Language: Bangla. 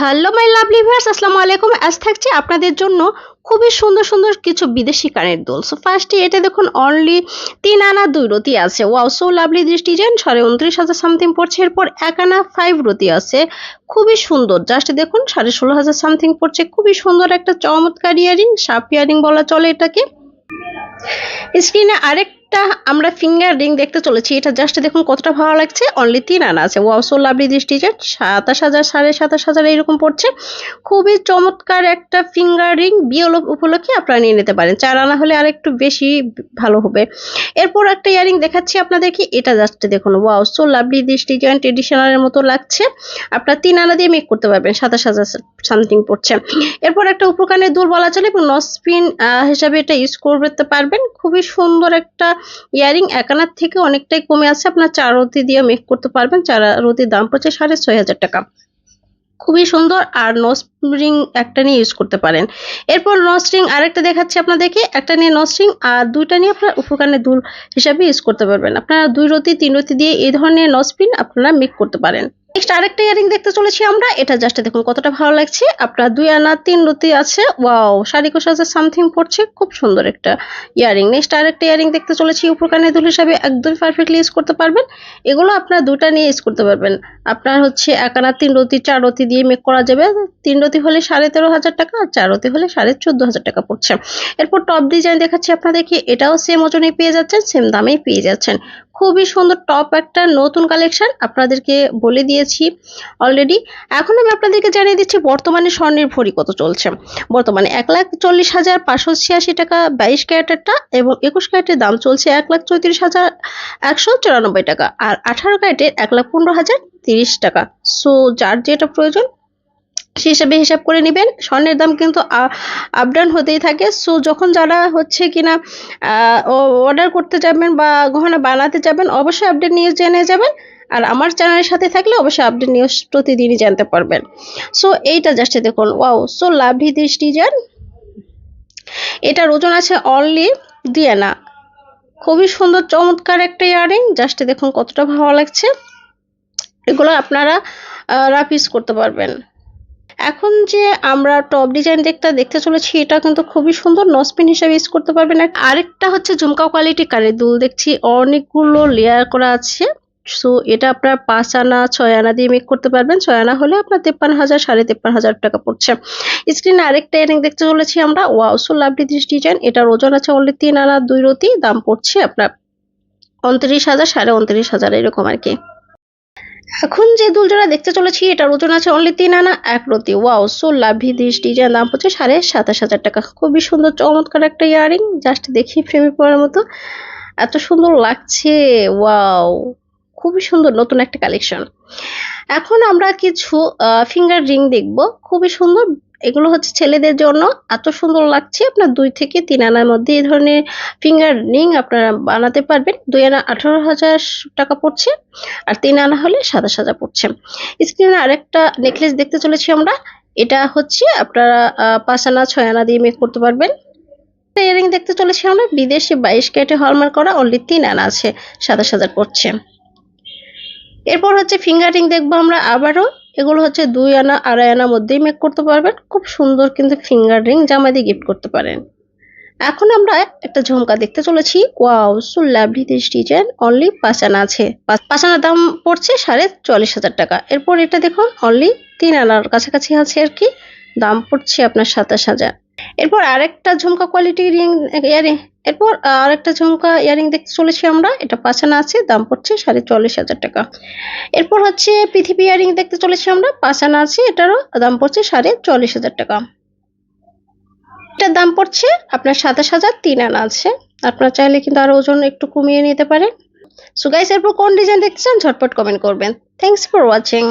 হ্যালো মাই লাভলি ভিউয়ার্স আসসালামু আলাইকুম। আজ থাকছে আপনাদের জন্য খুবই সুন্দর সুন্দর কিছু বিদেশি কানের দোল। সো ফার্স্টে এটা দেখুন অনলি তিন আনা দুই রতি আছে। Wow so lovely this design সাড়ে উনত্রিশ হাজার সামথিং পড়ছে। এরপর এক আনা ফাইভ রতি আছে। খুবই সুন্দর। জাস্ট দেখুন, সাড়ে ষোলো হাজার সামথিং পড়ছে। খুবই সুন্দর একটা চমৎকার ইয়ারিং শার্প ইয়ারিং বলা চলে এটাকে। স্ক্রিনে আরেকটা আমরা ফিঙ্গার রিং দেখতে চলেছি। এটা জাস্ট দেখুন কতটা ভালো লাগছে। অনলি তিন আনা আছে। Wow so lovely this design সাতাশ হাজার, সাড়ে সাতাশ হাজার এইরকম পড়ছে। খুবই চমৎকার একটা ফিঙ্গার রিং বিয়ে উপলক্ষে আপনারা নিয়ে নিতে পারেন। চার আনা হলে আর একটু বেশি ভালো হবে। এরপর একটা ইয়ারিং দেখাচ্ছি আপনাদেরকে। এটা জাস্ট দেখুন। Wow so lovely this design ট্রেডিশনালের মতো লাগছে। আপনারা তিন আনা দিয়ে মেক করতে পারবেন। সাতাশ হাজার সামথিং পড়ছে। এরপর একটা উপকানের দুল বলা চলে এবং নসপিন হিসাবে এটা ইউজ করতে পারবেন। খুবই সুন্দর একটা ইয়ারিং একানার থেকে অনেকটাই কমে আসছে আপনার চার রতি দিয়ে মেক করতে পারবেন। চার রতির দাম পড়ছে সাড়ে ছয় হাজার টাকা। খুবই সুন্দর আর নস রিং একটা নিয়ে ইউজ করতে পারেন। এরপর নস রিং আরেকটা দেখাচ্ছি আপনাদেরকে। একটা নিয়ে নস রিং আর দুইটা নিয়ে আপনার উপকানের দুল হিসাবে ইউজ করতে পারবেন। আপনারা দুই রতি, তিন রতি দিয়ে এই ধরনের নস পিন আপনারা মেক করতে পারেন। নেক্সট আরেকটা ইয়ারিং দেখতে চলেছি আমরা। এটা জাস্ট দেখুন কতটা ভালো লাগছে। আপনার দুই আনা, তিন রতি আছে। ওয়াও একুশ হাজার সামথিং পড়ছে। খুব সুন্দর একটা ইয়ারিং নেক্সট আরেকটা ইয়ারিং দেখতে চলেছি। উপর কানের দুল হিসাবে একদম পারফেক্টলি ইউজ করতে পারবেন। এগুলো আপনার দুটা নিয়ে ইউজ করতে পারবেন। আপনার হচ্ছে এক আনা, তিন রতি চার রতি দিয়ে মেক করা যাবে। তিন রতি হলে সাড়ে তেরো হাজার টাকা, আর চার রতি হলে সাড়ে চোদ্দ হাজার টাকা পড়ছে। এরপর টপ ডিজাইন দেখাচ্ছি আপনাদেরকে। এটাও সেম ওজনে পেয়ে যাচ্ছেন সেম দামেই পেয়ে যাচ্ছেন। খুবই সুন্দর টপ একটা নতুন কালেকশন আপনাদেরকে বলে দিয়েছি অলরেডি এখন আমি আপনাদেরকে জানিয়ে দিচ্ছি বর্তমানে স্বর্ণের ভরি কত চলছে। বর্তমানে এক লাখ চল্লিশ হাজার পাঁচশো ছিয়াশি টাকা বাইশ ক্যারেটেরটা এবং একুশ ক্যারেটের দাম চলছে এক লাখ চৌত্রিশ হাজার একশো চুরানব্বই টাকা। আর আঠারো ক্যারেটের এক লাখ পনেরো হাজার তিরিশ টাকা। সো যার যেটা প্রয়োজন সে হিসাবে হিসাব করে নেবেন। স্বর্ণের দাম কিন্তু আপ ডাউন হতেই থাকে। সো যখন যারা হচ্ছে কিনা অর্ডার করতে যাবেন বা গহনা বানাতে যাবেন, অবশ্যই আপডেট নিউজ জেনে যাবেন। আর আমার চ্যানেলের সাথে থাকলে অবশ্যই আপডেট নিউজ প্রতিদিনই জানতে পারবেন। সো এইটা জাস্ট দেখুন। Wow so lovely this design. এটার ওজন আছে অনলি দিয়ে না খুবই সুন্দর, চমৎকার একটা ইয়ারিং। জাস্ট দেখুন কতটা ভালো লাগছে। এগুলো আপনারা রাফ ইউজ করতে পারবেন। এখন যে আমরা টপ ডিজাইন দেখতে দেখতে চলেছি, এটা কিন্তু খুবই সুন্দর। নসপিন হিসাবে ইউজ করতে পারবেন। আরেকটা হচ্ছে ঝুমকা কোয়ালিটি কানের দুল দেখছি। অনেকগুলো লেয়ার করা আছে। সো এটা আপনার পাঁচ আনা, ছয় আনা দিয়ে মেক করতে পারবেন। ছয় আনা হলে আপনার তেপ্পান্ন হাজার, সাড়ে তেপ্পান্ন হাজার টাকা পড়ছে। স্ক্রিনে আরেকটা ইয়ারিং দেখতে চলেছি আমরা। Wow so lovely this design এটার ওজন আছে অনলি তিন আনা, দুই রতি। দাম পড়ছে আপনার উনত্রিশ হাজার, সাড়ে উনত্রিশ হাজার, এরকম আর কি। এখন যে দুলজোড়া দেখতে চলেছি, এটার ওজন আছে অনলি তিন আনা, এক রতি। Wow so lovely this design দাম পড়ছে সাড়ে সাতাশ হাজার টাকা। খুবই সুন্দর, চমৎকার একটা ইয়ারিং। জাস্ট দেখি ফ্রেমে পড়ার মতো। এত সুন্দর লাগছে। ওয়াও খুবই সুন্দর নতুন একটা কালেকশন এখন আমরা কিছু ফিঙ্গার রিং দেখব। খুবই সুন্দর এগুলো হচ্ছে ছেলেদের জন্য। এত সুন্দর লাগছে আপনার দুই থেকে তিন আনার মধ্যে। এই ধরনের ফিঙ্গার রিং আপনারা বানাতে পারবেন। দুই আনা আঠারো হাজার টাকা পড়ছে আর তিন আনা হলে সাতাশ হাজার পড়ছে। স্ক্রিনে আরেকটা নেকলেস দেখতে চলেছি আমরা। এটা হচ্ছে আপনারা পাঁচ আনা, ছয় আনা দিয়ে মেক করতে পারবেন। ইয়ারিং দেখতে চলেছি আমরা। বিদেশে বাইশ ক্যারেটে হলমার্ক করা অনলি তিন আনা আছে। সাতাশ হাজার পড়ছে। এরপর হচ্ছে ফিঙ্গার রিং দেখব আমরা আবারও। এগুলো হচ্ছে দুই আনা, আড়াই আনার মধ্যেই মেক করতে পারবেন। খুব সুন্দর কিন্তু ফিঙ্গার রিং জামা দিয়ে গিফট করতে পারেন। এখন আমরা একটা ঝুমকা দেখতে চলেছি। Wow so lovely this design only পাঁচ আনা আছে। পাঁচ আনার দাম পড়ছে সাড়ে চল্লিশ হাজার টাকা। এরপর এটা দেখুন অনলি তিন আনার কাছাকাছি আছে আর কি। দাম পড়ছে আপনার সাতাশ হাজার। এরপর আরেকটা ঝুমকা কোয়ালিটি রিং ইয়ারিং, এরপর আরেকটা ঝুমকা ইয়ারিং দেখতে চলেছি আমরা, এটা পাঁচানা আছে, দাম পড়ছে সাড়ে চল্লিশ হাজার টাকা। এরপর হচ্ছে পৃথিবী ইয়ারিং দেখতে চলেছি আমরা পাঁচানা আছে, এটারও দাম পড়ছে সাড়ে চল্লিশ হাজার টাকা। এটার দাম পড়ছে আপনার সাতাশ হাজার তিন আনা আছে, আপনার চাইলে কিন্তু আরও ওজন একটু কমিয়ে নিতে পারেন। সো গাইস এরপর কোন ডিজাইন দেখতে চান ঝটপট কমেন্ট করবেন। Thanks for watching